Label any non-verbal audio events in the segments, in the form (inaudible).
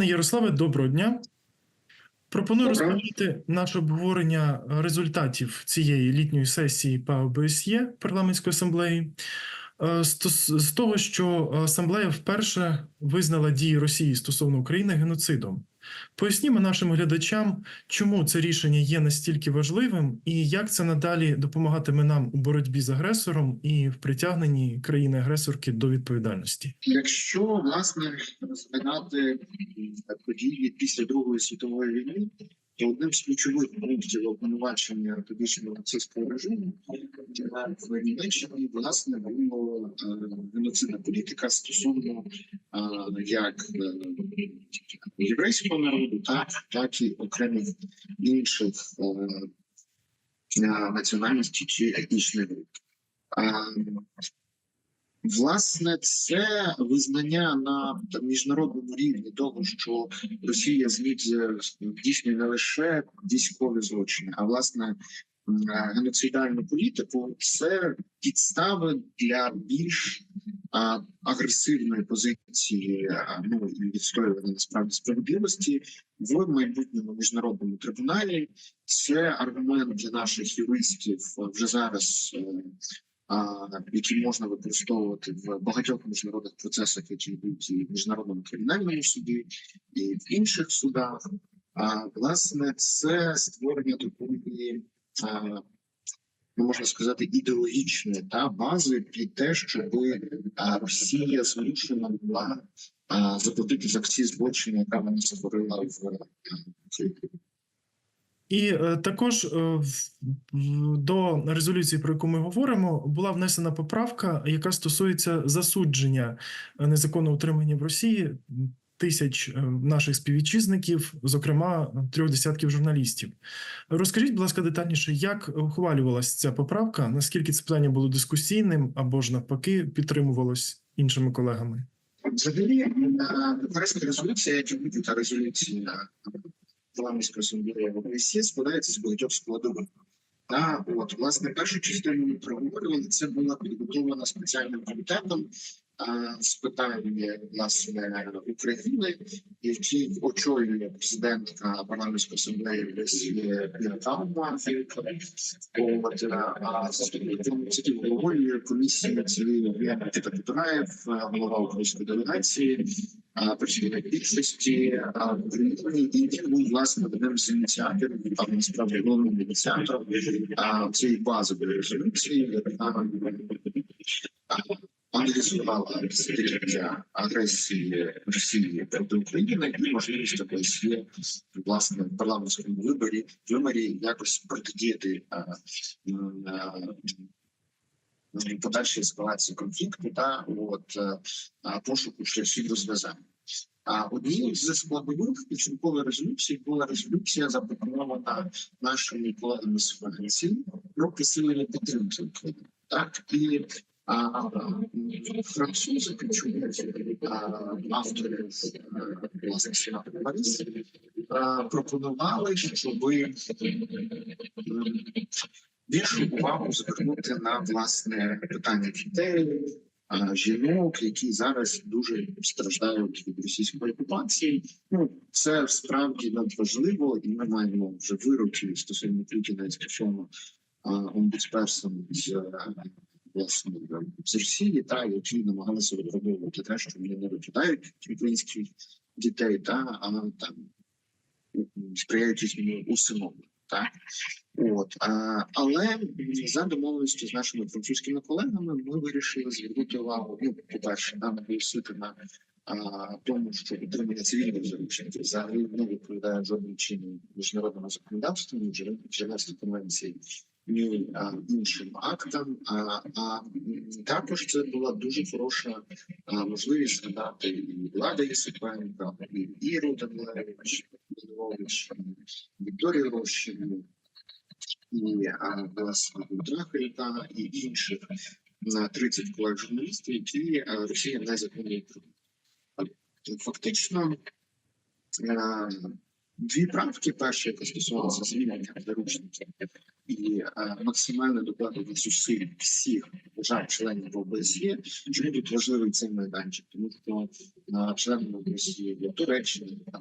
Пане Ярославе, доброго дня. Пропоную Добре. розпочати наше обговорення результатів цієї літньої сесії ПАО БСЄ парламентської асамблеї. Е, З того, що асамблея вперше визнала дії Росії стосовно України геноцидом. Пояснімо нашим глядачам, чому це рішення є настільки важливим, і як це надалі допомагатиме нам у боротьбі з агресором і в притягненні країни-агресорки до відповідальності. Якщо власне розглядати події після Другої світової війни, то одним з ключових пунктів обвинувачення тодішнього нацистського режиму в Німеччині власне було е, геноцидна політика стосовно е, як е, єврейського народу, так, так і окремих інших е, е, національностей чи етнічних груп. Е, Власне, це визнання на міжнародному рівні того, що Росія зміг- здійснює не лише військові злочини, а власне е, геноцидальну політику, це підстави для більш агресивної позиції, ну і відстоювання насправді справедливості в майбутньому міжнародному трибуналі. Це аргумент для наших юристів е, вже зараз. Які можна використовувати в багатьох міжнародних процесах, які йдуть і в міжнародному кримінальному суді, і в інших судах. А власне, це створення такої, ну можна сказати, ідеологічної та бази під те, щоб Росія змушена була заплатити за всі злочини, яка вона створила в Україні. І е, також е, до резолюції, про яку ми говоримо, була внесена поправка, яка стосується засудження е, незаконного утримання в Росії тисяч наших співвітчизників, зокрема трьох десятків журналістів. Розкажіть, будь ласка, детальніше, як ухвалювалася ця поправка? Наскільки це питання було дискусійним або ж навпаки підтримувалось іншими колегами? Взагалі, резолюція, і будь-яка резолюція асамблеї в ОБСЄ, складається з багатьох складових. Та от власне першу частину проговорювали. Це була підготовлена спеціальним комітетом з питань власне України, який очолює президентка парламентської асамблеї ОБСЄ Іра а заступником головою комісії цієї Микита Петраєв, голова української делегації працівник більшості Україні, і він був власне одним з ініціаторів, там насправді головним ініціатором цієї базової резолюції, аналізувала десятиліття агресії Росії проти України і можливість є власне в парламентському виборі виборі якось протидіяти м, а, м, подальшій ескалації конфлікту та от е, пошуку шляхів розв'язання. А однією з складових підсумкової резолюції була резолюція, запропонована нашими колегами з Франції про посилення підтримки України. Так і а, а, французи автори власне Сенату Париж а, пропонували, щоб більшу увагу звернути на власне питання дітей, жінок, які зараз дуже страждають від російської окупації. Ну це справді надважливо, і ми маємо вже вироки стосовно Путіна стосовно а, омбудсперсом з е, з Росії, та які намагалися виправдовувати те, що вони не викидають українських дітей, та а там сприяють їхньому усиновленню. Так от а, але за домовленістю з нашими французькими колегами ми вирішили звернути увагу. Ну, по перше, нам наголосити на а, тому, що утримання цивільних заручників взагалі не відповідає жодним чином міжнародному законодавству, Женевській конвенції, ні іншим актам. А, також це була дуже хороша можливість надати і влада Єсипенка, і Іру Данилевич, Вікторію Рощину, і а, власне Дмитра Харіка, і інших на 30 колег журналістів, які Росія незаконно утримує. Фактично, дві правки. Перша, яка стосувалася звільнення заручників і е, максимальне докладення зусиль всіх держав-членів ОБСЄ. Чому тут важливий цей майданчик? Тому що на членами ОБСЄ є Туреччина, а,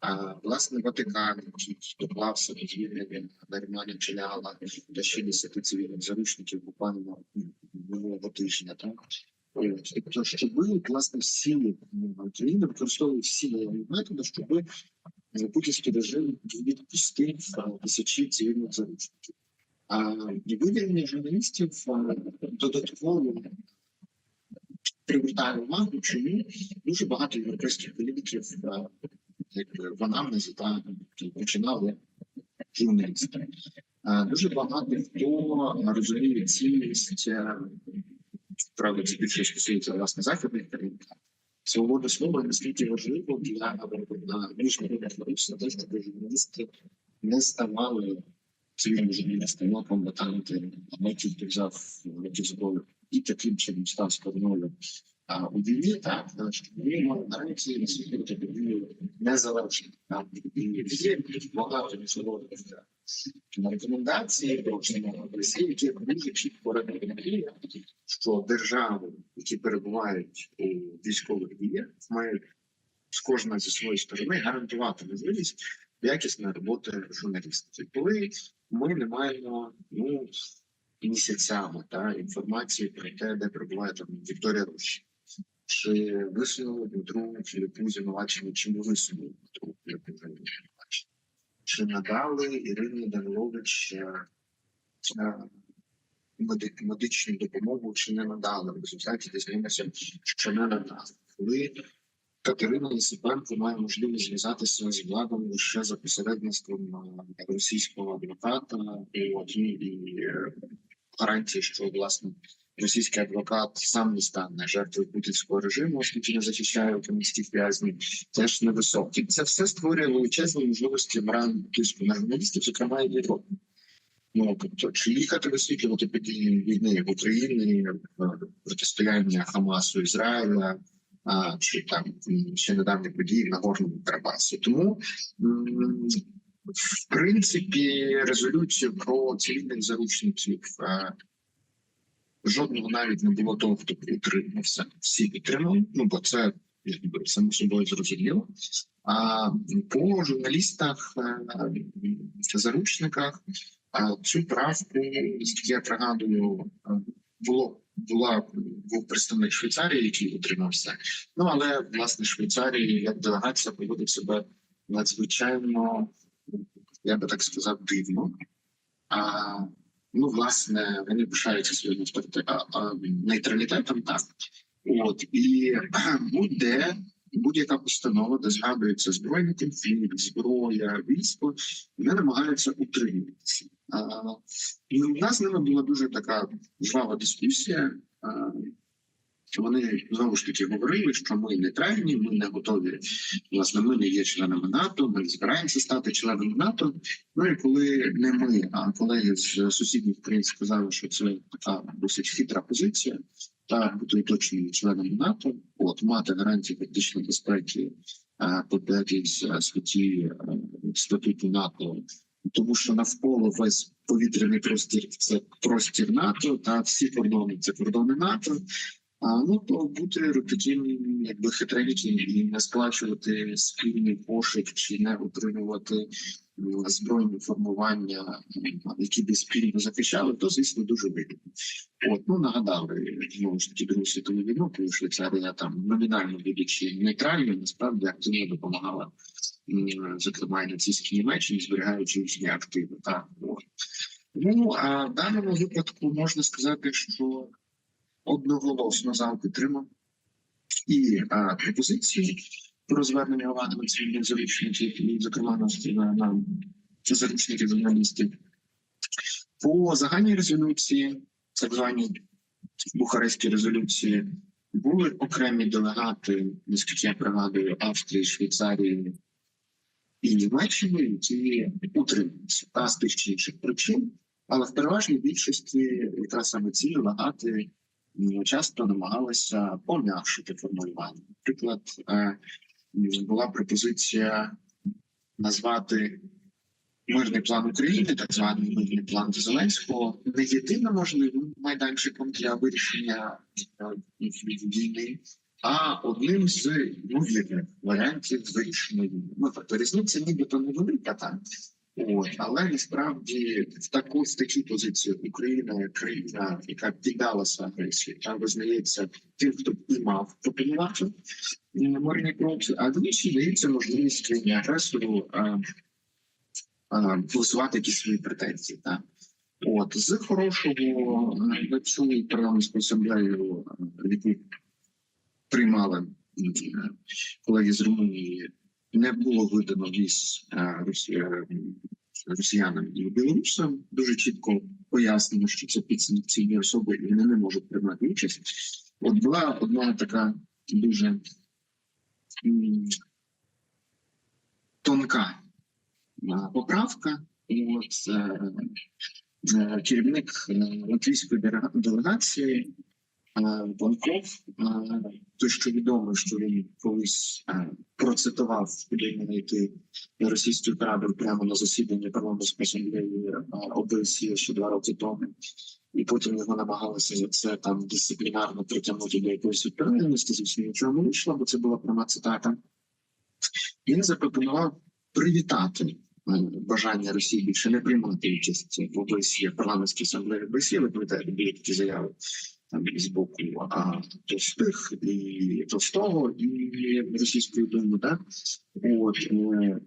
а, власне Ватикан, який доклався до звільнення Нарімані Челяла та ще 10 цивільних заручників буквально минулого тижня. Так? Тобто, щоб власне всі країни використовували всі методи, щоб путінський режим відпустив тисячі цивільних заручників. А вивільнення журналістів додатково привертає увагу, чому дуже багато європейських політиків якби в анамнезі та починали журналісти. А, Дуже багато хто розуміє цінність, е, правда, це більше стосується власне західних країн. Свобода слова наскільки важливо для міжнародних на те, щоб журналісти не ставали цивільними журналістами, а комбатанти, а ті, хто взяв руки зброю і таким чином став стороною війні, так, мали гарантії наслідувати незалежно. Так, є багато міжнародних е, рекомендацій до членів Росії, які дуже чітко рекомендують, що держави, які перебувають у військових діях, мають з кожної зі своєї сторони гарантувати можливість якісної роботи журналістів. Коли ми не маємо ну місяцями та інформації про те, де перебуває там Вікторія Рощі, чи висунули Дмитру Філіпу звинувачення, чи не висунули Дмитру Філіпу звинувачення, чи надали Ірині Данилович е, е, меди- медичну допомогу, чи не надали. В результаті дізнаємося, що не надали. Коли Катерина Єсипенко має можливість зв'язатися з владом лише за посередництвом е, російського адвоката, і, і е, гарантії, що власне російський адвокат сам не стане жертвою путінського режиму, оскільки не захищає українських в'язнів, теж невисокі. Це все створює величезні можливості морального тиску на журналістів, зокрема і в Європі. Ну тобто, чи їхати висвітлювати події війни в Україні, е, протистояння Хамасу Ізраїля, а, чи там ще недавні події на Горному Карабасі. Тому в принципі резолюцію про цивільних заручників е, жодного навіть не було того, хто підтримався. Всі підтримали. Ну бо це якби само собою зрозуміло. А по журналістах, е, заручниках а цю правку, я пригадую, е, було була був представник Швейцарії, який утримався. Ну але власне Швейцарії як делегація поводить себе надзвичайно, я би так сказав, дивно. А ну, власне, вони пишаються своїм нейтралітетом, так. От і (clears throat) будь-де будь-яка постанова, де згадується збройний конфлікт, зброя, військо, вони намагаються утримуватися. І у нас з ними була дуже така жвава дискусія. Вони знову ж таки говорили, що ми нейтральні, ми не готові. Власне, ми не є членами НАТО, ми не збираємося стати членами НАТО. Ну і коли не ми, а колеги з сусідніх країн сказали, що це така досить хитра позиція, та бути уточненими членами НАТО, от мати гарантії фактичної безпеки а, по п'ятій статті е, статуту НАТО, тому що навколо весь повітряний простір це простір НАТО, та всі кордони це кордони НАТО. Ну то бути таким якби хитреньким і не сплачувати спільний пошук чи не утримувати збройні формування, які би спільно захищали, то звісно дуже вигідно. От ну нагадали знову ж таки Другу світову війну, коли Швейцарія там номінально будучи нейтральною, насправді активно допомагала, зокрема і нацистській Німеччині, зберігаючи їхні активи. Так. Ну а в даному випадку можна сказати, що одноголосно зал підтримав і а, пропозиції про звернення уваги на цивільних заручників, і, зокрема на, на, заручників журналістів. По загальній резолюції, так званій Бухарестській резолюції, були окремі делегати, наскільки я пригадую, Австрії, Швейцарії і Німеччини, які утрималися та з тих чи інших причин, але в переважній більшості якраз саме ці делегати часто намагалися пом'якшити формулювання. Наприклад, е, була пропозиція назвати мирний план України, так званий мирний план Зеленського, не єдиним можливим майданчиком для вирішення е, війни, а одним з ймовірних варіантів вирішення війни. Ну тобто різниця нібито невелика там. От, але насправді в таку з такій позиції Україна країна, яка піддалася агресії, та визнається тим, хто і мав пропонувати м, мирні кроки, а двічі дається можливість країні агресору а, а, якісь свої претензії. Та. От з хорошого е, на цю парламентську асамблею, е, яку приймали е, колеги з Румунії, не було видано віз е, е, росіянам і білорусам. Дуже чітко пояснено, що це підсанкційні особи, і вони не можуть приймати участь. От була одна така дуже тонка е, поправка. От е, е, керівник латвійської делегації е, Банков, е, що відомо, що він колись е, процитував, куди знайти російський корабль прямо на засіданні парламентської асамблеї е, ОБСЄ ще два роки тому, і потім його намагалися за це там дисциплінарно притягнути до якоїсь відповідальності. Звісно, нічого не вийшло, бо це була пряма цитата. Він запропонував привітати е, бажання Росії більше не приймати участь в ОБСЄ, парламентській асамблеї ОБСЄ. Ви пам'ятаєте, були такі заяви там з боку а, товстих і товстого і Російської думи, да? От е,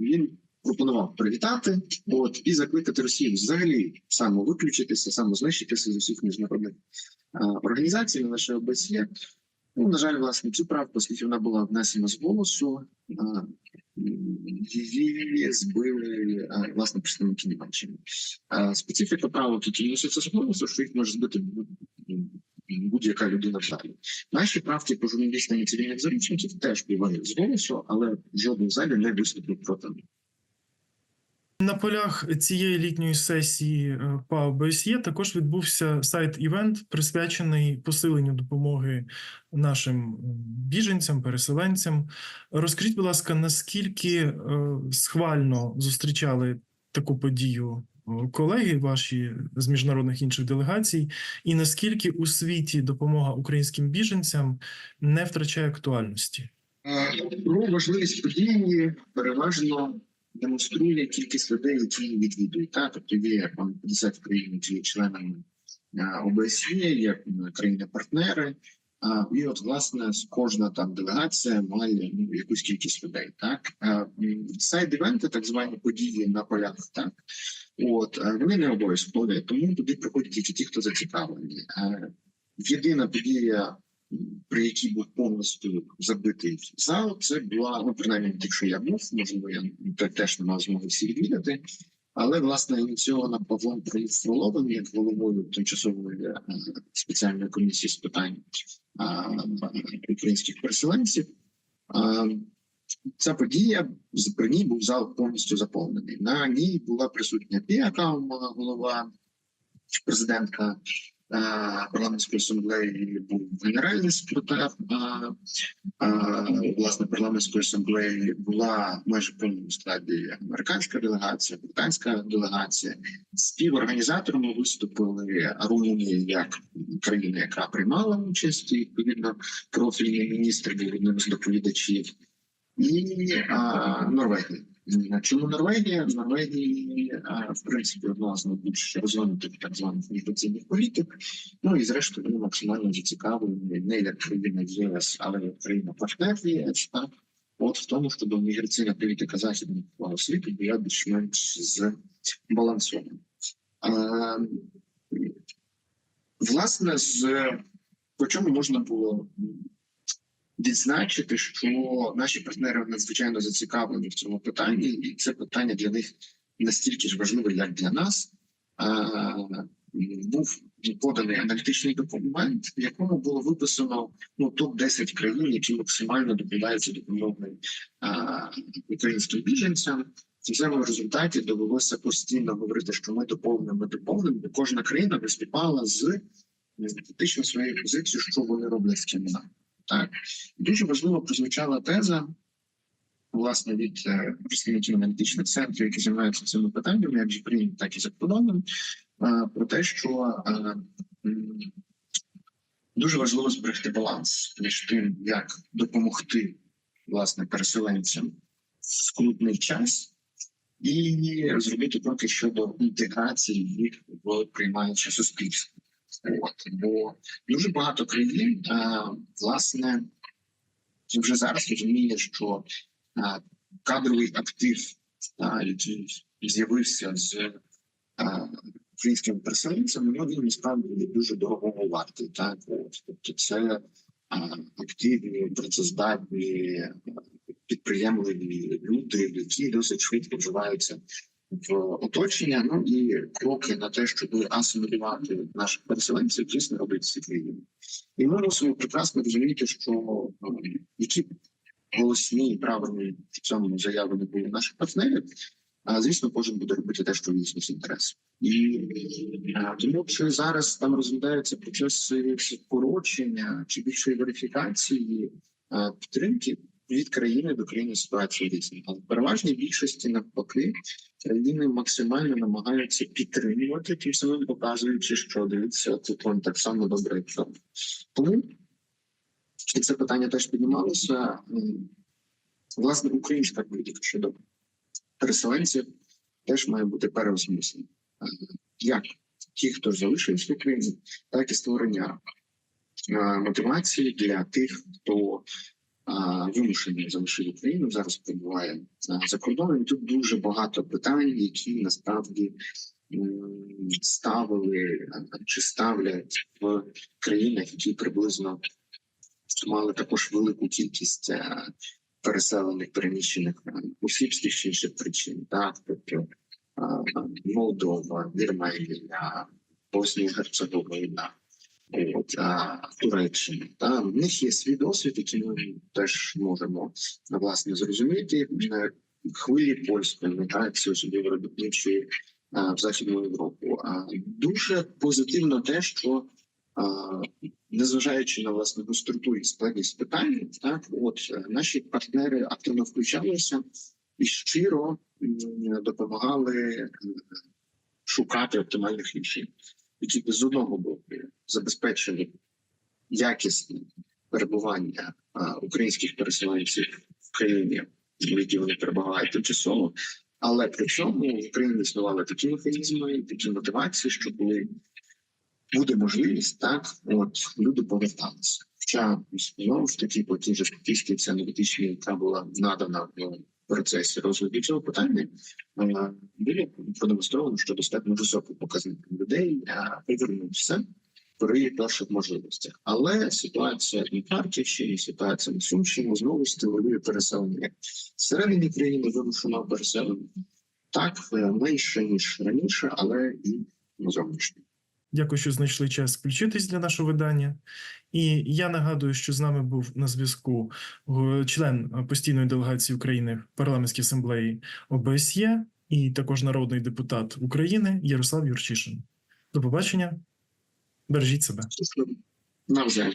він пропонував привітати, от і закликати Росію взагалі самовиключитися, самознищитися з усіх міжнародних а, організацій, не лише ОБСЄ. Ну, на жаль, власне, цю правку, оскільки вона була внесена з голосу, її збили власне представники Німеччини. Специфіка правок, які вносяться з голосу, що їх може збити будь-яка людина в залі. Наші правки по журналістам і цивільних заручників теж бувають з голосу, але жоден в залі не виступив проти них. На полях цієї літньої сесії е, ПАО також відбувся сайт-івент, присвячений посиленню допомоги нашим біженцям, переселенцям. Розкажіть, будь ласка, наскільки е, схвально зустрічали таку подію е, колеги ваші з міжнародних інших делегацій, і наскільки у світі допомога українським біженцям не втрачає актуальності? Про важливість події переважно демонструє кількість людей, які її відвідують. Так, тобто є 50 країн, які є членами е, ОБСЄ, є країни-партнери. І от власне кожна там делегація має ну, якусь кількість людей. Так Е, сайд-івенти, так звані події на полях, так от е, вони не обов'язкові, тому туди приходять тільки ті, хто зацікавлені. Е, Єдина подія при якій був повністю забитий зал. Це була ну принаймні, якщо я був, можливо, я теж не мав змоги всі відвідати. Але власне ініційована Павлом Фроловим як головою тимчасової е, спеціальної комісії з питань українських переселенців. Ця подія при ній був зал повністю заповнений. На ній була присутня Піака, голова президентка парламентської асамблеї був генеральний секретар власне парламентської асамблеї була майже в повному складі американська делегація, британська делегація. Співорганізаторами виступили Румунія як країна, яка приймала участь, відповідно профільний міністр був одним з доповідачів, і а, Норвегія. Чому Норвегія? В Норвегії, в принципі, одна з найбільш розвинутих так званих міграційних політик. Ну і зрештою вони максимально зацікавлені не як країна ЄС, але як країна партнер ЄС. Так? От в тому, щоб міграційна політика західного світу була більш-менш збалансована. Власне, з по чому можна було відзначити, що наші партнери надзвичайно зацікавлені в цьому питанні, і це питання для них настільки ж важливе, як для нас. Був поданий аналітичний документ, в якому було виписано ну топ 10 країн, які максимально добиваються допомоги українським біженцям. В цьому результаті довелося постійно говорити, що ми доповнимо, ми доповнимо. Кожна країна виступала з фактично своєю позицією, що вони роблять з цим. Так дуже важливо прозвучала теза, власне від е, представників аналітичних центрів, які займаються цими питаннями, як в Україні, так і за кордоном, про те, що е, дуже важливо зберегти баланс між тим, як допомогти власне переселенцям в скрутний час, і зробити кроки щодо інтеграції їх в приймаюче суспільство. От бо дуже багато країн, е, власне, вже зараз розуміє, що е, кадровий актив, е, який з'явився з українськими переселенцями, ну він насправді дуже дорогого вартий. Так, от тобто, це активні, працездатні, підприємливі люди, які досить швидко вживаються в оточення. Ну і кроки на те, щоб асимілювати наших переселенців, звісно, робить ці країни. І ми мусимо прекрасно розуміти, що е, які голосні і правильні в цьому заяви не були наших партнерів. А звісно, кожен буде робити те, що в їхніх інтересах. І е, тому, чи зараз там розглядаються процеси скорочення чи більшої верифікації е, підтримки від країни до країни ситуація різна. Але переважній більшості навпаки країни максимально намагаються підтримувати, тим самим показуючи, що дивіться, тут вам так само добре. Тому і це питання теж піднімалося. Власне, українська політика щодо переселенців теж має бути переосмислена. Е, Як ті, хто залишився в Україні, так і створення е, мотивації для тих, хто вимушений залишив Україну, зараз перебуває е, за кордоном. Тут дуже багато питань, які насправді ставили чи ставлять в країнах, які приблизно мали також велику кількість е, переселених переміщених е, осіб з тих інших причин, так тобто Молдова, Вірменія, Боснія Герцеговина, от, а, Туреччина. Та в них є свій досвід, який ми теж можемо власне зрозуміти. Е, Хвилі польської міграції, особливо робітничої в Західну Європу. А дуже позитивно те, що незважаючи на власне гостроту і складність питання, так от е, наші партнери активно включалися і щиро допомагали е, шукати оптимальних рішень, які б з одного боку забезпечили якісне перебування українських переселенців в країні, в якій вони перебувають тимчасово. Але при цьому в Україні існували такі механізми, такі мотивації, що коли буде можливість, так от люди поверталися. Хоча знову ж таки по тій же статистиці ця аналітичній, яка була надана в процесі розгляду цього питання, було продемонстровано, що достатньо високий показник людей повернувся при перших можливостях. Але ситуація на Харківщині, ситуація на Сумщині знову стимулює переселення всередині країни вимушеного переселення, так е, менше ніж раніше, але і зовнішньо. Дякую, що знайшли час включитись для нашого видання. І я нагадую, що з нами був на зв'язку е, член постійної делегації України в парламентській асамблеї ОБСЄ і також народний депутат України Ярослав Юрчишин. До побачення. Drží sebe. Navzájem.